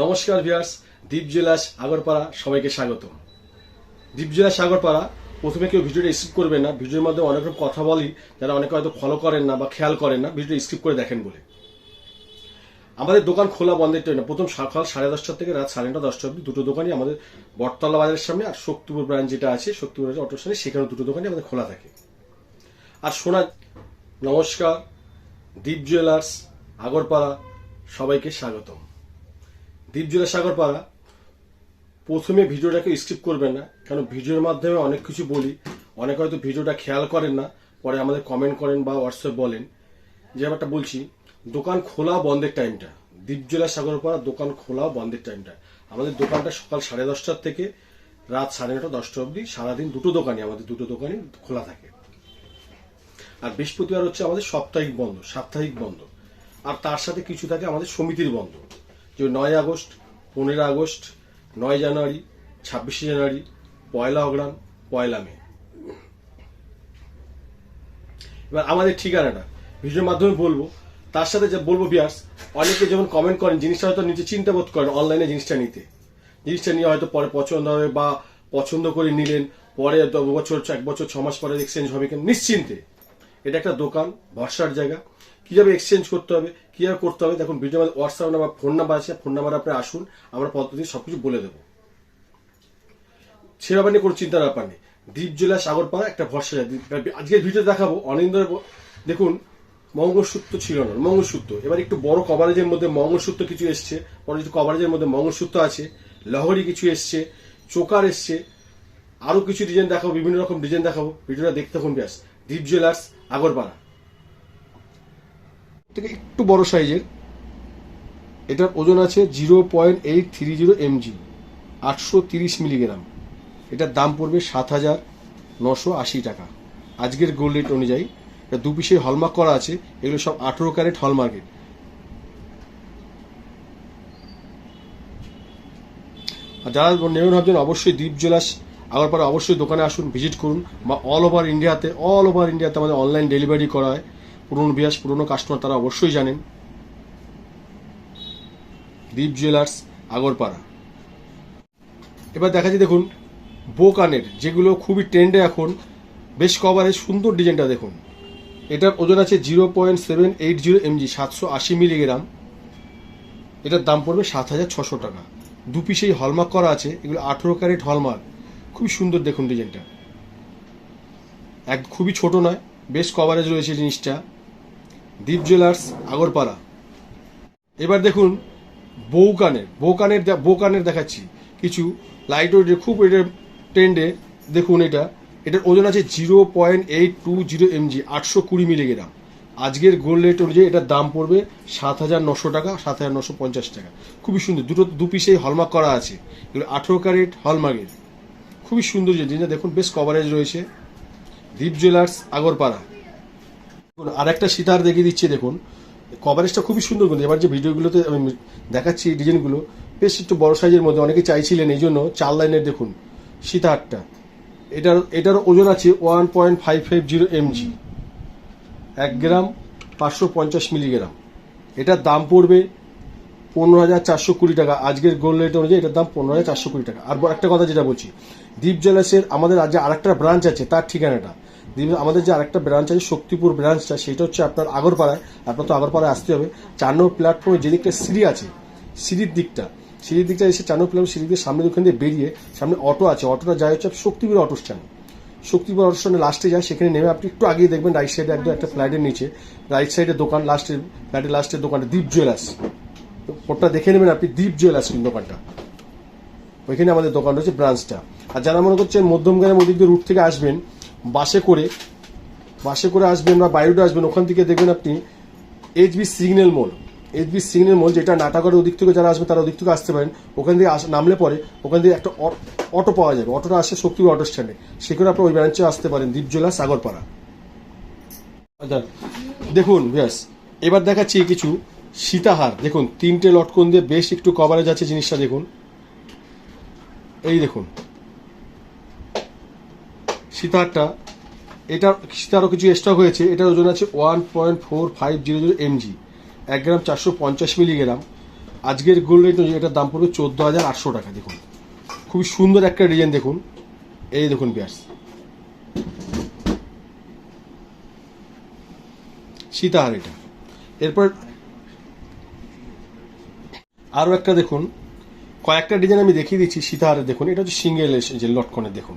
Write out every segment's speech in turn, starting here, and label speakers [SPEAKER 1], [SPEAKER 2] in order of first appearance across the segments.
[SPEAKER 1] নমস্কার ভিয়ার্স দ্বীপ জেলাস আগরপাড়া সবাইকে স্বাগত। দ্বীপ জেলাস আগরপাড়া, প্রথমে কেউ ভিডিওটা স্কিপ করবেন না, ভিডিওর মধ্যে অনেক রকম কথা বলি, যারা অনেকে হয়তো ফলো করেন না বা খেয়াল করেন না, ভিডিওটা স্কিপ করে দেখেন বলে। আমাদের দোকান খোলা বন্ধের টাইম না প্রথম সকাল সাড়ে দশটা থেকে রাত সাড়ে নটা, দশটা অবধি দুটো দোকানই আমাদের বটতলা বাজারের সামনে আর শক্তিপুর ব্রাঞ্চ যেটা আছে, শক্তিপুর অটোর সামনে সেখানে দুটো দোকানই আমাদের খোলা থাকে। আর শোনা, নমস্কার দ্বীপ জুয়েলার্স, আগরপাড়া সবাইকে স্বাগতম। দ্বীপ জুয়েলার্স আগরপাড়া প্রথমে ভিডিওটাকে স্কিপ করবেন না কারণ ভিডিওর মাধ্যমে অনেক কিছু বলি। অনেকে হয়তো ভিডিওটা খেয়াল করেন না, পরে আমাদের কমেন্ট করেন বা হোয়াটসঅ্যাপ বলেন। যে ব্যাপারটা বলছি, দোকান খোলা বন্ধের টাইমটা দ্বীপজলা সাগরপাড়া দোকান খোলা বন্ধের টাইমটা আমাদের দোকানটা সকাল সাড়ে দশটার থেকে রাত সাড়ে নটা দশটা অবধি সারাদিন দুটো দোকানই, আমাদের দুটো দোকানই খোলা থাকে। আর বৃহস্পতিবার হচ্ছে আমাদের সাপ্তাহিক বন্ধ সাপ্তাহিক বন্ধ। আর তার সাথে কিছু থাকে আমাদের সমিতির বন্ধ। যে নয় আগস্ট, পনেরো আগস্ট, নয় জানুয়ারি, ছাব্বিশে জানুয়ারি, পয়লা অগ্রাণ, পয়লা মে। এবার আমাদের ঠিকানাটা, ভিডিওর মাধ্যমে বলব, তার সাথে যে বলব বিয়ার্স, অনেকে যেমন কমেন্ট করেন, জিনিসটা হয়তো নিচে চিন্তা বোধ করেন অনলাইনে জিনিসটা নিতে। জিনিসটা নিয়ে হয়তো পরে পছন্দ হবে বা পছন্দ করে নিলেন, পরে বছর, এক বছর, ছ মাস পরে এক্সচেঞ্জ হবে কেন, নিশ্চিন্তে। এটা একটা দোকান ভরসার জায়গা। কীভাবে এক্সচেঞ্জ করতে হবে? কীভাবে করতে হবে? দেখুন video WhatsApp number phone number আছে ফোন নাম্বার আপনি আসুন, আমরা পদ্ধতি সবকিছু বলে দেবো। সে ব্যাপার নিয়ে কোনো চিন্তার ব্যাপার নেই। দ্বীপ জেলা সাগরপাড়া একটা ভরসা আজকের ভিডিও দেখাবো অনিন্দ দেখুন, মঙ্গলসূত্র ছিল না, মঙ্গলসূত্র। এবার একটু বড় কভারেজের মধ্যে মঙ্গলসূত্র কিছু এসছে বড় কিছু কভারেজের মধ্যে মঙ্গলসূত্র আছে, লহরি কিছু এসছে, চোকার এসছে, আরও কিছু ডিজাইন দেখাবো, বিভিন্ন রকম ডিজাইন দেখাবো। ভিডিওটা দেখতে থাকুন ব্যাস। দ্বীপ জুয়েলার্স আগরপাড়া থেকে একটু বড় সাইজের। এটার ওজন আছে zero point eight three zero mg, আটশো তিরিশ মিলিগ্রাম। এটার দাম পড়বে সাত হাজার নশো আশি টাকা। আজকের গোল্ড রেট অনুযায়ী এটা দু পিসে হলমার্ক করা আছে, এগুলো সব আঠেরো ক্যারেট হলমার্কের আর যারা নেবেন ভাবছেন অবশ্যই দ্বীপ জেলাস আগরপাড়া অবশ্যই দোকানে আসুন, ভিজিট করুন। বা অল ওভার ইন্ডিয়াতে অল ওভার ইন্ডিয়াতে আমাদের অনলাইন ডেলিভারি করা হয়। পুরনো বিয়াস, পুরনো কাস্টমার তারা অবশ্যই জানেন। দ্বীপ জুয়েলার্স আগরপাড়া। এবার দেখা যায় দেখুন, বোকানের, যেগুলো খুবই ট্রেন্ডে এখন, বেশ কভারেজ সুন্দর ডিজাইনটা দেখুন। এটার ওজন আছে zero point seven eight zero mg সাতশো আশি মিলিগ্রাম এটার দাম পড়বে সাত হাজার ছশো টাকা। দু পিসেই হলমার্ক করা আছে, এগুলো আঠেরো ক্যারেট হলমার্ক খুবই সুন্দর দেখুন ডিজাইনটা এক, খুবই ছোট নয়, বেশ কভারেজ রয়েছে জিনিসটা। দ্বীপ জুয়েলার্স, আগরপাড়া। এবার দেখুন বৌকানের বৌকানের বৌকানের দেখাচ্ছি। কিছু লাইট ওয়েটের খুব এটার ট্রেন্ডে দেখুন এটা। এটার ওজন আছে zero point eight two zero mg আটশো কুড়ি মিলিগ্রাম আজকের গোল্ড রেট অনুযায়ী এটার দাম পড়বে সাত হাজার নশো টাকা, সাত হাজার নশো পঞ্চাশ টাকা। খুবই সুন্দর, দুটো, দু পিসেই হলমার্ক করা আছে। এগুলো আঠেরো ক্যারেট হলমার্কের খুবই সুন্দর যে দেখুন, বেশ কভারেজ রয়েছে। দ্বীপ জুয়েলার্স, আগরপাড়া। আর একটা সীতার দেখিয়ে দিচ্ছি, দেখুন। কভারেজটা খুবই সুন্দর, কিন্তু এবার যে ভিডিওগুলোতে আমি দেখাচ্ছি ডিজাইনগুলো, বেশ একটু বড় সাইজের মধ্যে অনেকে চাইছিলেন, এই জন্য চার লাইনের দেখুন সীতাহারটা এটার এটার ওজন আছে one point five five zero mg এক গ্রাম পাঁচশো পঞ্চাশ মিলিগ্রাম। এটার দাম পড়বে পনেরো হাজার চারশো কুড়ি টাকা। আজকের গোল্ড রেট অনুযায়ী এটার দাম পনেরো হাজার চারশো কুড়ি টাকা। আর একটা কথা যেটা বলছি দ্বীপ জুয়েলার্সের আমাদের যে আরেকটা ব্রাঞ্চ আছে, তার ঠিকানাটা। আমাদের যে আরেকটা ব্রাঞ্চ আছে, শক্তিপুর ব্রাঞ্চটা সেটা হচ্ছে আপনার আগরপাড়ায়। আপনার তো আগরপাড়ায় আসতে হবে। চার নম্বর প্ল্যাটফর্মে যে দিকটা সিঁড়ি আছে, সিঁড়ির দিকটা সিঁড়ির দিকটা এসে চার নম্বর প্ল্যাটফর্ম সিঁড়ি দিয়ে সামনে ওখান দিয়ে বেরিয়ে সামনে অটো আছে। অটোটা যায় হচ্ছে Shaktipur auto stand Shaktipur auto স্ট্যান্ডে লাস্টে যায়, সেখানে নেমে আপনি একটু আগিয়ে দেখবেন রাইট সাইডে একদম একটা ফ্ল্যাটের নিচে। রাইট সাইডে দোকান লাস্টের ফ্ল্যাটের লাস্টের দোকানটা দ্বীপ জুয়েলার্স ওটা দেখে নেবেন আপনি দ্বীপ জুয়েলার্স কিন্তু দোকানটা। ওইখানে আমাদের দোকান রয়েছে ব্রাঞ্চটা আর যারা মনে করছেন মধ্যমগ্রামের ওদিক দিয়ে রুট থেকে আসবেন বাসে করে বাসে করে আসবেন বা বাইরে আসবেন, ওখান থেকে দেখবেন আপনি এইচবি সিগন্যাল মোল এইচবি সিগন্যাল মোল যেটা নাটাগড়ের ওদিক থেকে যারা আসবে, তারা ওদিক থেকে আসতে পারেন। ওখান থেকে নামলে পরে ওখান থেকে একটা অটো পাওয়া যাবে। অটোটা আসে শক্তিপুর অটো স্ট্যান্ডে সেখানে আপনি ওই ব্রাঞ্চে আসতে পারেন দ্বীপজেলা সাগরপাড়া। আচ্ছা দেখুন ব্যাস এবার দেখাচ্ছি কিছু সীতাহার। দেখুন, তিনটে লটকন দিয়ে বেশ একটু কভারেজ আছে জিনিসটা, দেখুন। এই দেখুন। সীতাহারটা এটার সীতারও কিছু এক্সট্রা হয়েছে, এটার ওজন আছে one point four five zero zero mg এক গ্রাম চারশো পঞ্চাশ মিলিগ্রাম আজকের গোল্ড রেট অনুযায়ী এটার দাম পড়বে চোদ্দ হাজার আটশো টাকা, দেখুন। খুবই সুন্দর একটা ডিজাইন দেখুন। এই দেখুন বিয়ার্স সীতাহার এটা। এরপর আরও একটা দেখুন, কয়েকটা ডিজাইন আমি দেখিয়ে দিচ্ছি সীতাহারের দেখুন। এটা হচ্ছে সিঙ্গেল যে লটকনের, দেখুন।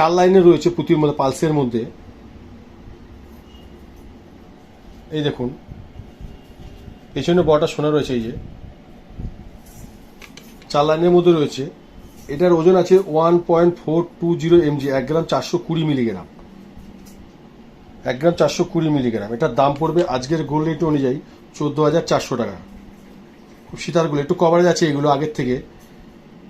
[SPEAKER 1] চার লাইনে রয়েছে পুঁতির মধ্যে, পালসের মধ্যে। এই দেখুন। পেছনে বড়টা সোনা রয়েছে, এই যে। চার লাইনের মধ্যে রয়েছে। এটার ওজন আছে one point four two zero mg, এক গ্রাম চারশো কুড়ি মিলিগ্রাম। এক গ্রাম চারশো কুড়ি মিলিগ্রাম। এটার দাম পড়বে আজকের গোল্ড রেট অনুযায়ী চোদ্দ হাজার চারশো টাকা। খুব সীতারগুলো একটু কভারেজ আছে এগুলো আগের থেকে।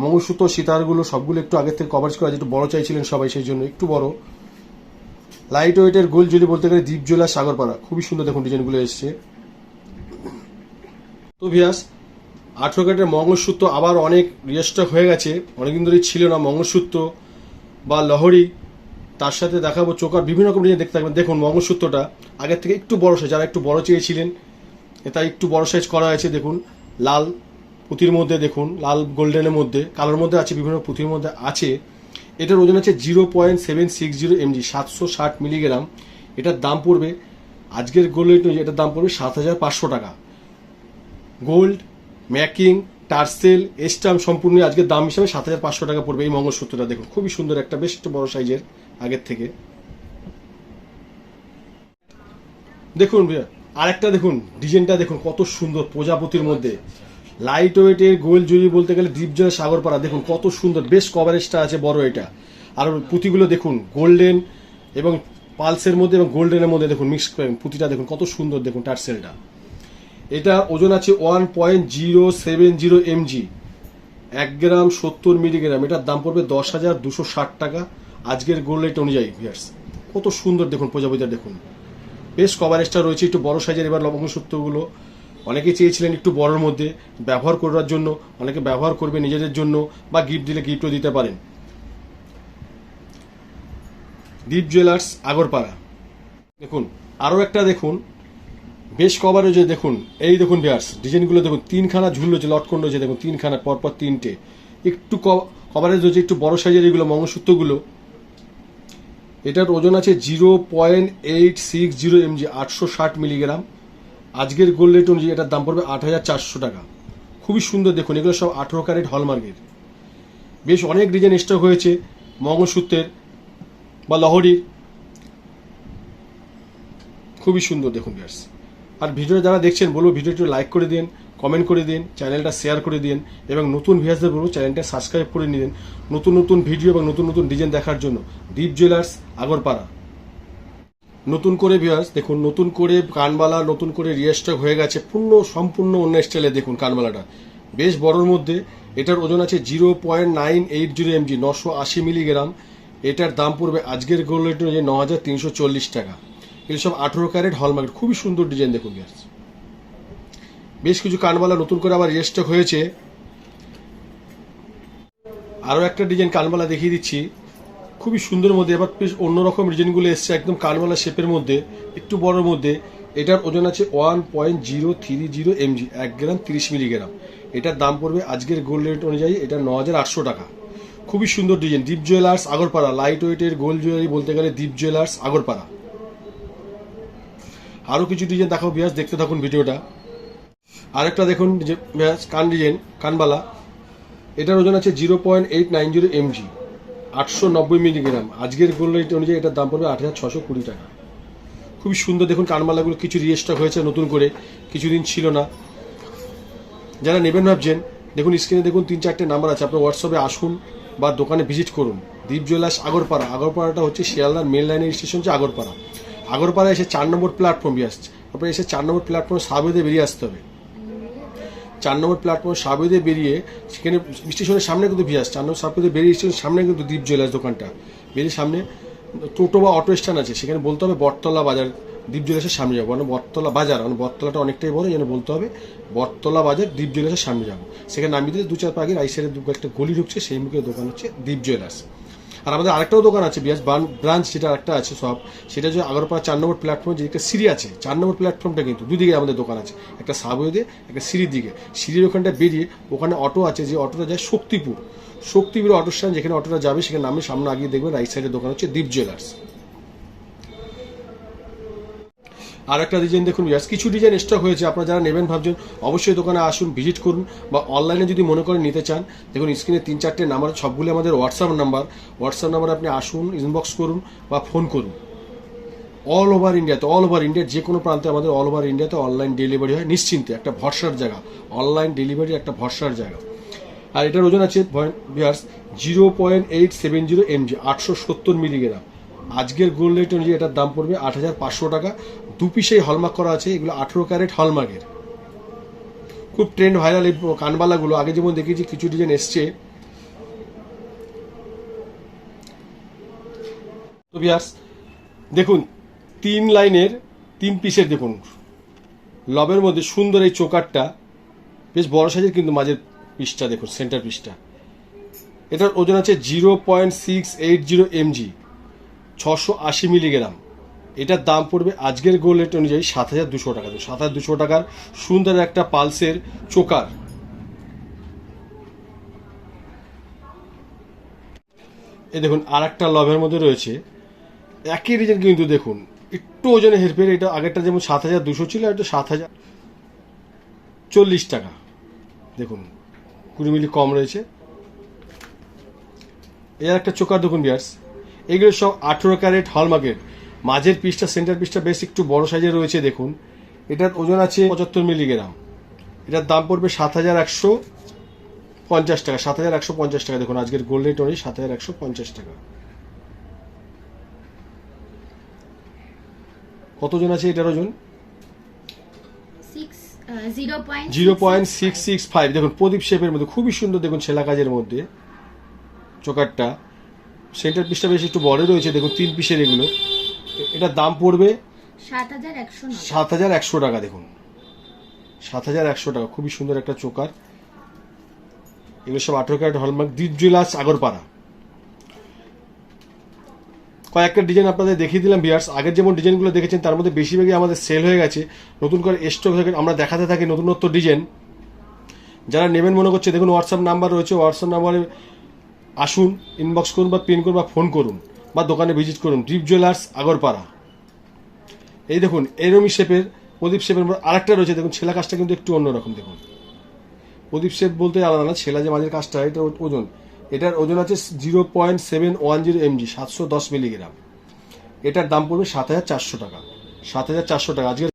[SPEAKER 1] মঙ্গলসূত্র, সীতারগুলো সবগুলো একটু আগের থেকে কভারেজ করা একটু বড় চাইছিলেন সবাই, সেই জন্য একটু বড়। লাইট ওয়েটের গোল যদি বলতে গেলে দ্বীপ জোলা সাগরপাড়া। খুবই সুন্দর দেখুন ডিজাইনগুলো এসছে। তো ভিয়াস আঠেরো ক্যারেটের মঙ্গলসূত্র আবার অনেক রিস্টক হয়ে গেছে। অনেকদিন ধরেই ছিল না মঙ্গলসূত্র বা লহরি। তার সাথে দেখাবো চোকার বিভিন্ন রকম ডিজাইন দেখতে থাকবেন। দেখুন মঙ্গলসূত্রটা আগের থেকে একটু বড় সাইজ যারা একটু বড় চেয়েছিলেন এটা একটু বড় সাইজ করা হয়েছে, দেখুন। লাল পুঁতির মধ্যে দেখুন লাল গোল্ডেনের মধ্যে কালোর মধ্যে আছে বিভিন্ন পুঁতির মধ্যে আছে। এটার ওজন আছে zero point seven six zero mg সাতশো ষাট মিলিগ্রাম। এটার দাম পড়বে আজকের গোল্ড এটার দাম পড়বে সাত হাজার পাঁচশো টাকা। গোল্ড ম্যাকিং টার্সেল এস্টাম সম্পূর্ণ আজকের দাম হিসাবে সাত হাজার পাঁচশো টাকা পড়বে। এই মঙ্গলসূত্রটা দেখুন খুবই সুন্দর একটা বেশ একটু বড় সাইজের আগের থেকে। দেখুন ভাইয়া, আরেকটা দেখুন ডিজাইনটা দেখুন কত সুন্দর প্রজাপতির মধ্যে। লাইট ওয়েটের গোল জুড়ি বলতে গেলে দ্বীপজয় সাগরপাড়া দেখুন কত সুন্দর, বেশ কভারেজটা আছে, বড় এটা। আর পুঁতিগুলো দেখুন গোল্ডেন এবং পালসের মধ্যে এবং গোল্ডেনের মধ্যে দেখুন মিক্স পুঁতিটা দেখুন, কত সুন্দর দেখুন টার্সেলটা এটা ওজন আছে one point zero seven zero mg এক গ্রাম সত্তর মিলিগ্রাম এটার দাম পড়বে দশ হাজার দুশো ষাট টাকা। আজকের গোল্ড রেট অনুযায়ী ভিয়ার্স কত সুন্দর দেখুন প্রজাপতিটা দেখুন। বেশ কভারেজটা রয়েছে, একটু বড় সাইজের এবার লবঙ্গ সূত্রগুলো। অনেকে চেয়েছিলেন একটু বড়র মধ্যে ব্যবহার করার জন্য, অনেকে ব্যবহার করবে নিজেদের জন্য বা গিফট দিলে গিফটও দিতে পারেন। দীপ জুয়েলার্স আগরপাড়া। দেখুন, আরও একটা দেখুন, বেশ কভারেজে দেখুন, এই দেখুন বিয়ার্স ডিজাইনগুলো দেখুন, তিনখানা ঝুল রয়েছে লটকন রয়েছে, দেখুন, তিনখানা, পরপর তিনটে। একটু কভারেজ রয়েছে, একটু বড় সাইজের এগুলো মঙ্গলসূত্রগুলো। এটার ওজন আছে zero point eight six zero mg আটশো ষাট মিলিগ্রাম আজকের গোল্ড রেট অনুযায়ী এটার দাম পড়বে আট হাজার চারশো টাকা। খুবই সুন্দর দেখুন, এগুলো সব আঠেরো ক্যারেট হলমার্কের। বেশ অনেক ডিজাইন স্টক হয়েছে, মঙ্গলসূত্রের বা লহরির। খুবই সুন্দর দেখুন ব্যাস আর ভিডিও যারা দেখছেন, বলব ভিডিওটি লাইক করে দিন কমেন্ট করে দিন চ্যানেলটা শেয়ার করে দিন, এবং নতুন ভিউয়ার্সদের বলব চ্যানেলটা সাবস্ক্রাইব করে নিন। নতুন নতুন ভিডিও এবং নতুন নতুন ডিজাইন দেখার জন্য। দীপ জুয়েলার্স আগরপাড়া। নতুন করে ভিউয়ার্স দেখুন, নতুন করে কানবালা, নতুন করে রিয়েস্টক হয়ে গেছে, পূর্ণ, সম্পূর্ণ অন্য স্টাইলে দেখুন কানবালাটা। বেশ বড়র মধ্যে, এটার ওজন আছে zero point nine eight zero mg নশো আশি মিলিগ্রাম এটার দাম পড়বে আজকের গোল্ড রেট অনুযায়ী ন হাজার তিনশো চল্লিশ টাকা। এগুলো সব আঠেরো ক্যারেট হলমার্ক খুবই সুন্দর ডিজাইন দেখুন ভিউয়ার্স বেশ কিছু কানবালা নতুন করে আবার রিস্টক হয়েছে। আরও একটা ডিজাইন কানবালা দেখিয়ে দিচ্ছি। খুবই সুন্দর মধ্যে, এবার বেশ অন্যরকম ডিজাইনগুলো এসছে, একদম কানবালা শেপের মধ্যে, একটু বড়র মধ্যে। এটার ওজন আছে one point zero three zero mg এক গ্রাম তিরিশ মিলিগ্রাম। এটার দাম পড়বে আজকের গোল্ড রেট অনুযায়ী, এটা ন হাজার আটশো টাকা। খুবই সুন্দর design Deep jewellers Agarpara. Light ওয়েটের গোল্ড জুয়েলারি বলতে গেলে দীপ জুয়েলার্স আগরপাড়া। আরও কিছু ডিজাইন দেখাও বিয়াস দেখতে থাকুন ভিডিওটা। আরেকটা দেখুন যে কান ডিজাইন কানবালা। এটার ওজন আছে zero point eight nine zero mg আটশো নব্বই মিলিগ্রাম। আজকের গোল্ড রেট অনুযায়ী এটার দাম পড়বে আট হাজার ছশো কুড়ি টাকা। খুবই সুন্দর দেখুন কানমালাগুলো কিছু রিস্টক হয়েছে নতুন করে, কিছুদিন ছিল না। যারা নেবেন ভাবছেন, দেখুন স্ক্রিনে দেখুন তিন চারটে নাম্বার আছে, আপনার হোয়াটসঅ্যাপে আসুন বা দোকানে ভিজিট করুন। দীপ জুয়েলার্স আগরপাড়া, আগরপাড়াটা হচ্ছে শিয়ালদার মেন লাইনের স্টেশন হচ্ছে আগরপাড়া। আগরপাড়া এসে চার নম্বর প্ল্যাটফর্ম আসছে। আপনার এসে চার নম্বর প্ল্যাটফর্ম সাবেদে বেরিয়ে আসতে হবে। চার নম্বর প্ল্যাটফর্ম সাবেদে বেরিয়ে সেখানে স্টেশনের সামনে কিন্তু ভিয়াস চার নম্বর সাবেদে বেরিয়ে স্টেশনের সামনে কিন্তু দ্বীপ জুয়েলার্স দোকানটা। বেরিয়ে সামনে টোটো বা অটো স্ট্যান্ড আছে, সেখানে বলতে হবে বটতলা বাজার দ্বীপ জুয়েলার্সের সামনে যাব। মানে বটতলা বাজার মানে বটতলাটা অনেকটাই বড় যেন বলতে হবে বটতলা বাজার দ্বীপ জুয়েলার্সের সামনে যাব। সেখানে নামিয়ে দিলে দু চার পাগের আই সাইডে দু একটা গলি ঢুকছে, সেই মুখে দোকান হচ্ছে দ্বীপ জুয়েলার্স। আর আমাদের আরেকটাও দোকান আছে, বিয়াস ব্রাঞ্চ যেটা একটা আছে সব, সেটা যে আগরপাড়া চার নম্বর প্ল্যাটফর্ম যে একটা সিঁড়ি আছে, চার নম্বর প্ল্যাটফর্মটা কিন্তু দুদিকে আমাদের দোকান আছে, একটা সাবওয়েতে একটা সিঁড়ির দিকে। সিঁড়ির ওখানটা বেরিয়ে ওখানে অটো আছে, যে অটোটা যায় শক্তিপুর। শক্তিপুর অটো স্ট্যান্ড যেখানে অটোটা যাবে, সেখানে নামে সামনে আগিয়ে দেখবে রাইট সাইডের দোকান হচ্ছে দীপ জুয়েলার্স আর একটা ডিজাইন দেখুন বিয়াস কিছু ডিজাইন স্টক হয়েছে, আপনারা যারা নেবেন ভাবছেন, অবশ্যই দোকানে আসুন ভিজিট করুন, বা অনলাইনে যদি মনে করে নিতে চান, দেখুন স্ক্রিনে তিন চারটে নাম্বার সবগুলো আমাদের হোয়াটসঅ্যাপ নাম্বার হোয়াটসঅ্যাপ নাম্বারে আপনি আসুন ইনবক্স করুন, বা ফোন করুন। অল ওভার ইন্ডিয়াতে অল ওভার ইন্ডিয়ার যে কোনো প্রান্তে আমাদের অল ওভার ইন্ডিয়াতে অনলাইন ডেলিভারি হয়, নিশ্চিন্তে, একটা ভরসার জায়গা। অনলাইন ডেলিভারি একটা ভরসার জায়গা। আর এটার ওজন আছে zero point eight seven zero mg আটশো সত্তর মিলিগ্রাম আজকের গোল্ড রেট অনুযায়ী এটার দাম পড়বে আট হাজার পাঁচশো টাকা। দু পিসেই হলমার্ক করা আছে, এগুলো আঠেরো ক্যারেট হলমার্কের খুব ট্রেন্ড ভাইরাল এই কানবালাগুলো। আগে যেমন দেখেছি, কিছু ডিজাইন এসছে। দেখুন, তিন লাইনের, তিন পিসের দেখুন। লবের মধ্যে সুন্দর এই চোকারটা বেশ বড় সাইজের কিন্তু মাঝের পিসটা দেখুন সেন্টার পিসটা এটার ওজন আছে zero point six eight zero mg ছশো আশি মিলিগ্রাম এটার দাম পড়বে আজকের গোল রেট অনুযায়ী সাত হাজার দুশো টাকা। সাত হাজার দুশো টাকার সুন্দর একটা পালসের চোকার। এই দেখুন আর একটা লভের মধ্যে রয়েছে। একই রিজন কিন্তু দেখুন, একটু ওজনে হেরফের, এটা আগেরটা যেমন সাত হাজার দুশো ছিল এটা সাত হাজার চল্লিশ টাকা। দেখুন, কুড়ি মিলি কম রয়েছে। এর একটা চোকার দেখুন, বিয়ার্স। এগুলো সব আঠেরো ক্যারেট হলমার্কের। মাঝের পিসটা সেন্টার পিসটা বেশ একটু বড় সাইজে রয়েছে দেখুন। এটার ওজন আছে পঁচাত্তর মিলিগ্রাম এটার দাম পড়বে সাত হাজার একশো পঞ্চাশ টাকা সাত হাজার একশো পঞ্চাশ টাকা। দেখুন আজকের গোল্ড রেট অনুযায়ী সাত হাজার একশো পঞ্চাশ টাকা। কতজন আছে এটার ওজন?
[SPEAKER 2] Zero point
[SPEAKER 1] zero point six six five দেখুন প্রদীপ শেপের মধ্যে খুবই সুন্দর দেখুন ছেলা কাজের মধ্যে। চোকারটা সেন্টার পিসটা বেশ একটু বড় রয়েছে দেখুন তিন পিসের এগুলো। এ- এটার দাম পড়বে
[SPEAKER 2] সাত হাজার একশো
[SPEAKER 1] টাকা দেখুন। সাত হাজার একশো টাকা খুবই সুন্দর একটা চোকার। এগুলো সব আঠেরো carat hallmark Deep jewellers Agarpara. কয়েকটা ডিজাইন আপনাদের দেখিয়ে দিলাম বিয়ার্স। আগের যেমন ডিজাইনগুলো দেখেছেন তার মধ্যে বেশিরভাগই আমাদের সেল হয়ে গেছে। নতুন করে স্টক হয়ে গেছে। আমরা দেখাতে থাকি নতুনত্ব ডিজাইন। যারা নেবেন মনে করছে দেখুন হোয়াটসঅ্যাপ নাম্বার রয়েছে। হোয়াটসঅ্যাপ নাম্বারে আসুন ইনবক্স করুন বা পিন করুন বা ফোন করুন। বা দোকানে ভিজিট করুন। ডিপ জুয়েলার্স আগরপাড়া। এই দেখুন, এরমি শেপের, প্রদীপ শেপের মধ্যে আরেকটা রয়েছে। দেখুন, ছেলা কাজটা কিন্তু একটু অন্যরকম, দেখুন। প্রদীপ শেপ বলতে আলাদা না, ছেলা যে মাঝের কাজটা, এটা ওজন। এটার ওজন আছে zero point seven one zero MG সাতশো দশ মিলিগ্রাম। এটার দাম পড়বে সাত হাজার চারশো টাকা। সাত হাজার চারশো টাকা। আজকের